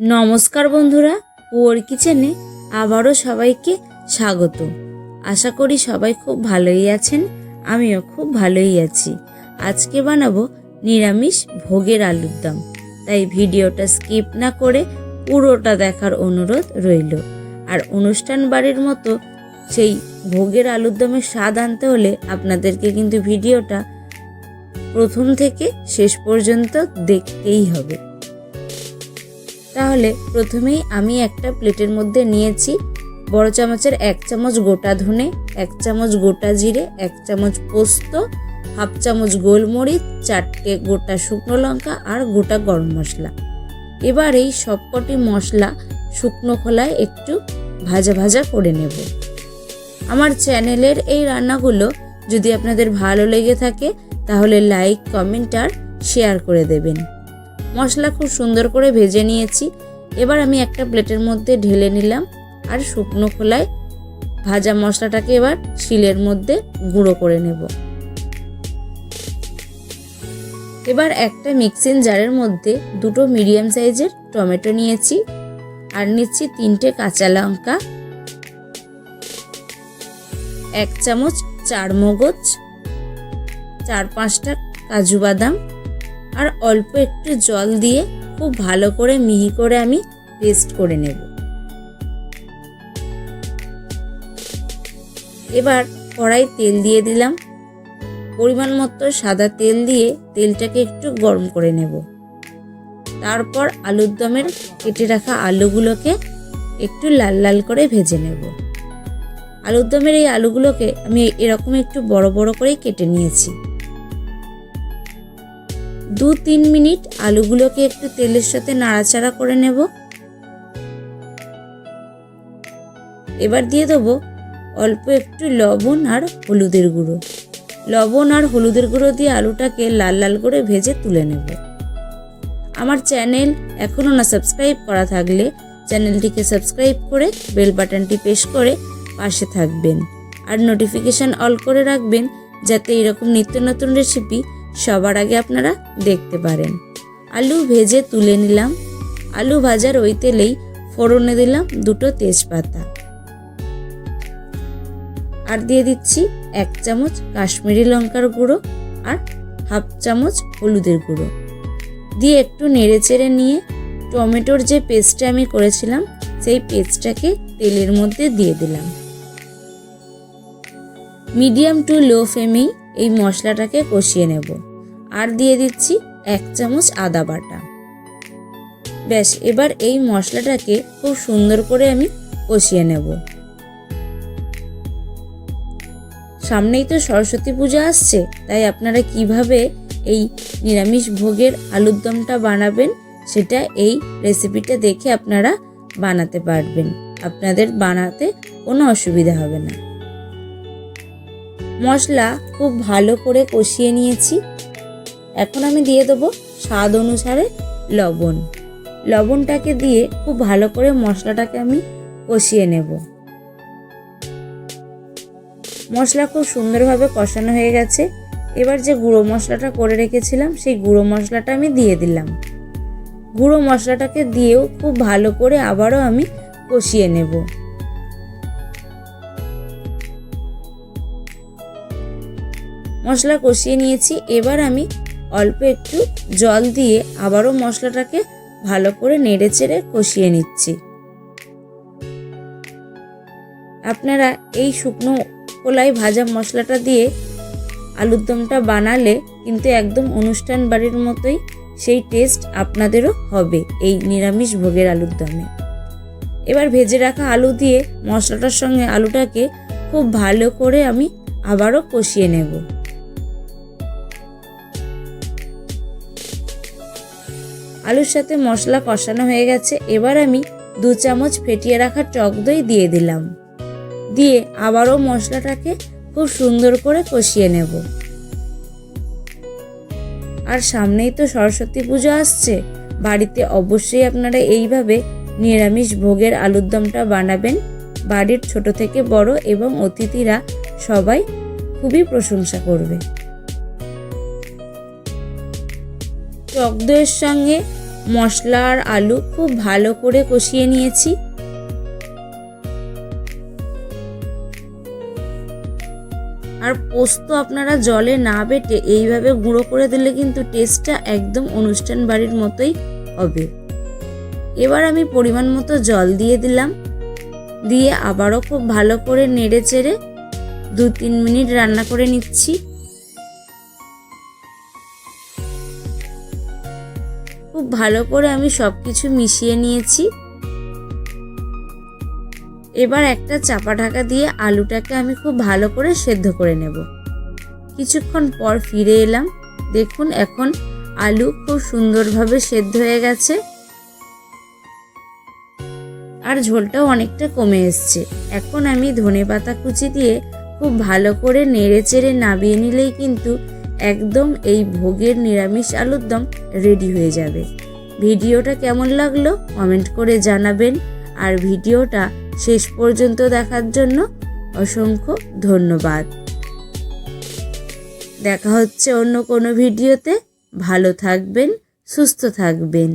নমস্কার বন্ধুরা, পুয়ার কিচেনে আবারও সবাইকে স্বাগত। আশা করি সবাই খুব ভালোই আছেন, আমিও খুব ভালোই আছি। আজকে বানাবো নিরামিষ ভোগের আলুর দম। তাই ভিডিওটা স্কিপ না করে পুরোটা দেখার অনুরোধ রইল। আর অনুষ্ঠান বাড়ির মতো সেই ভোগের আলুর দমের স্বাদ আনতে হলে আপনাদেরকে কিন্তু ভিডিওটা প্রথম থেকে শেষ পর্যন্ত দেখতেই হবে। তাহলে প্রথমেই আমি একটা প্লেটের মধ্যে নিয়েছি বড় চামচের এক চামচ গোটা ধনে, এক চামচ গোটা জিরে, এক চামচ পোস্ত, হাফ চামচ গোলমরিচ, চারটে গোটা শুকনো লঙ্কা আর গোটা গরম মশলা। এবার এই সবকটি মশলা শুকনো খোলায় একটু ভাজা ভাজা করে নেব। আমার চ্যানেলের এই রান্নাগুলো যদি আপনাদের ভালো লেগে থাকে, তাহলে লাইক, কমেন্ট আর শেয়ার করে দেবেন। মশলা খুব সুন্দর করে ভেজে নিয়েছি। এবার আমি একটা প্লেটের মধ্যে ঢেলে নিলাম আর শুকনো খোলায় ভাজা মশলাটাকে এবার শিলের মধ্যে গুঁড়ো করে নেব। এবার একটা মিক্সিং জারের মধ্যে দুটো মিডিয়াম সাইজের টমেটো নিয়েছি আর নিচ্ছি তিনটে কাঁচা লঙ্কা, এক চামচ চার মগজ চার পাঁচটা কাজু বাদাম আর অল্প একটু জল দিয়ে খুব ভালো করে মিহি করে আমি পেস্ট করে নেব। এবার কড়াই তেল দিয়ে দিলাম। পরিমাণ মতো সাদা তেল দিয়ে তেলটাকে একটু গরম করে নেব। তারপর আলুর দমের কেটে রাখা আলুগুলোকে একটু লাল লাল করে ভেজে নেব। আলুর দমের এই আলুগুলোকে আমি এরকম একটু বড় বড় করেই কেটে নিয়েছি। দু তিন মিনিট আলুগুলোকে একটু তেলের সাথে নাড়াচাড়া করে নেব। এবার দিয়ে দেবো অল্প একটু লবণ আর হলুদের গুঁড়ো। লবণ আর হলুদের গুঁড়ো দিয়ে আলুটাকে লাল লাল করে ভেজে তুলে নেব। আমার চ্যানেল এখনও না সাবস্ক্রাইব করা থাকলে চ্যানেলটিকে সাবস্ক্রাইব করে বেল বাটনটি প্রেস করে পাশে থাকবেন। আর নোটিফিকেশান অল করে রাখবেন যাতে এরকম নিত্য নতুন রেসিপি সবার আগে আপনারা দেখতে পারেন। আলু ভেজে তুলে নিলাম। আলু ভাজার ওই তেলেই ফোড়নে দিলাম দুটো তেজপাতা। আর দিয়ে দিচ্ছি এক চামচ কাশ্মীরি লঙ্কার গুঁড়ো আর হাফ চামচ হলুদের গুঁড়ো। দিয়ে একটু নেড়ে চেড়ে নিয়ে টমেটোর যে পেস্টটা আমি করেছিলাম, সেই পেস্টটাকে তেলের মধ্যে দিয়ে দিলাম। মিডিয়াম টু লো ফ্লেমেই এই মশলাটাকে কষিয়ে নেব। আর দিয়ে দিচ্ছি এক চামচ আদা বাটা। ব্যাস, এবার এই মশলাটাকে খুব সুন্দর করে আমি কষিয়ে নেব। সামনেই তো সরস্বতী পূজা আসছে, তাই আপনারা কীভাবে এই নিরামিষ ভোগের আলুর দমটা বানাবেন সেটা এই রেসিপিটা দেখে আপনারা বানাতে পারবেন। আপনাদের বানাতে কোনো অসুবিধা হবে না। মশলা খুব ভালো করে কষিয়ে নিয়েছি। এখন আমি দিয়ে দেবো স্বাদ অনুসারে লবণ। লবণটাকে দিয়ে খুব ভালো করে মশলাটাকে আমি কষিয়ে নেব। মশলা খুব সুন্দরভাবে কষানো হয়ে গেছে। এবার যে গুঁড়ো মশলাটা করে রেখেছিলাম, সেই গুঁড়ো মশলাটা আমি দিয়ে দিলাম। গুঁড়ো মশলাটাকে দিয়েও খুব ভালো করে আবারও আমি কষিয়ে নেব। মশলা কষিয়ে নিয়েছি। এবার আমি অল্প একটু জল দিয়ে আবারও মশলাটাকে ভালো করে নেড়ে চেড়ে কষিয়ে নিচ্ছি। আপনারা এই শুকনো কলাই ভাজা মশলাটা দিয়ে আলুর দমটা বানালে কিন্তু একদম অনুষ্ঠান বাড়ির মতোই সেই টেস্ট আপনাদেরও হবে এই নিরামিষ ভোগের আলুর দমে। এবার ভেজে রাখা আলু দিয়ে মশলাটার সঙ্গে আলুটাকে খুব ভালো করে আমি আবারও কষিয়ে নেব। আলুর সাথে মশলা কষানো হয়ে গেছে, এবার আমি দু চামচ ফেটিয়ে রাখা টক দই দিয়ে দিলাম। দিয়ে আবারও মশলাটাকে খুব সুন্দর করে কষিয়ে নেব। আর সামনেই তো সরস্বতী পুজো আসছে, বাড়িতে অবশ্যই আপনারা এইভাবে নিরামিষ ভোগের আলুর দমটা বানাবেন। বাড়ির ছোট থেকে বড় এবং অতিথিরা সবাই খুবই প্রশংসা করবে। টক দইয়ের সঙ্গে মশলা আর আলু খুব ভালো করে কষিয়ে নিয়েছি। আর পোস্ত আপনারা জলে না বেটে এইভাবে গুঁড়ো করে দিলে কিন্তু টেস্টটা একদম অনুষ্ঠান বাড়ির মতোই হবে। এবার আমি পরিমাণ মতো জল দিয়ে দিলাম। দিয়ে আবারও খুব ভালো করে নেড়ে চেড়ে দু তিন মিনিট রান্না করে নিচ্ছি। খুব ভালো করে আমি সব কিছু মিশিয়ে নিয়েছি। এবার একটা চাপা ঢাকা দিয়ে আলুটাকে আমি খুব ভালো করে সেদ্ধ করে নেব। কিছুক্ষণ পর ফিরে এলাম। দেখুন, এখন আলু খুব সুন্দরভাবে সেদ্ধ হয়ে গেছে। আর ঝোলটাও অনেকটা কমে এসছে। এখন আমি ধনে পাতা কুচি দিয়ে খুব ভালো করে নেড়ে চেড়ে নাবিয়ে নিলেই কিন্তু একদম এই ভোগের নিরামিষ আলুর দম রেডি হয়ে যাবে। ভিডিওটা কেমন লাগল কমেন্ট করে জানাবেন। আর ভিডিওটা শেষ পর্যন্ত দেখার জন্য অসংখ্য ধন্যবাদ। দেখা হচ্ছে অন্য কোনো ভিডিওতে। ভালো থাকবেন, সুস্থ থাকবেন।